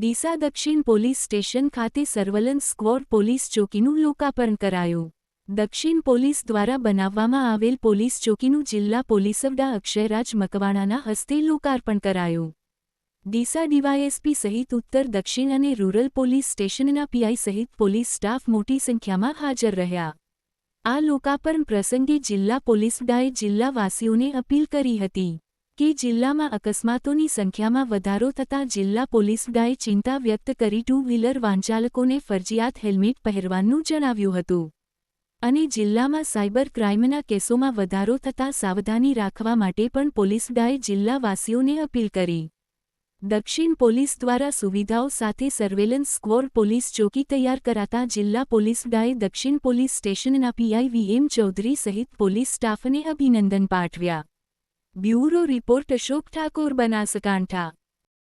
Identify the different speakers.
Speaker 1: ડીસા દક્ષિણ police station ખાતે surveillance squad police ચોકીનું લોકાર્પણ કરાયું. દક્ષિણ પોલીસ દ્વારા બનાવવામાં આવેલ પોલીસ ચોકીનું જિલ્લા પોલીસવડા અક્ષયરાજ મકવાણાના હસ્તે લોકાર્પણ કરાયું. ડીસા ડીવાયએસપી સહિત ઉત્તર, દક્ષિણ અને રૂરલ પોલીસ સ્ટેશનના પીઆઈ સહિત પોલીસ સ્ટાફ મોટી સંખ્યામાં હાજર રહ્યા. આ લોકાર્પણ પ્રસંગે જિલ્લા પોલીસવડાએ જિલ્લાવાસીઓને અપીલ કરી હતી કે જિલ્લામાં અકસ્માતોની સંખ્યામાં વધારો થતાં જિલ્લા પોલીસવડાએ ચિંતા વ્યક્ત કરી ટુ વ્હીલર વાહનચાલકોને ફરજિયાત હેલ્મેટ પહેરવાનું જણાવ્યું હતું. અને જિલ્લામાં સાયબર ક્રાઇમના કેસોમાં વધારો થતાં સાવધાની રાખવા માટે પણ પોલીસવડાએ જિલ્લાવાસીઓને અપીલ કરી. દક્ષિણ પોલીસ દ્વારા સુવિધાઓ સાથે સર્વેલન્સ સ્ક્વોડ પોલીસ ચોકી તૈયાર કરાતા જિલ્લા પોલીસવડાએ દક્ષિણ પોલીસ સ્ટેશનના પીઆઈ વીએમ ચૌધરી સહિત પોલીસ સ્ટાફને અભિનંદન પાઠવ્યા. Bureau report Ashok Thakor Banaskantha.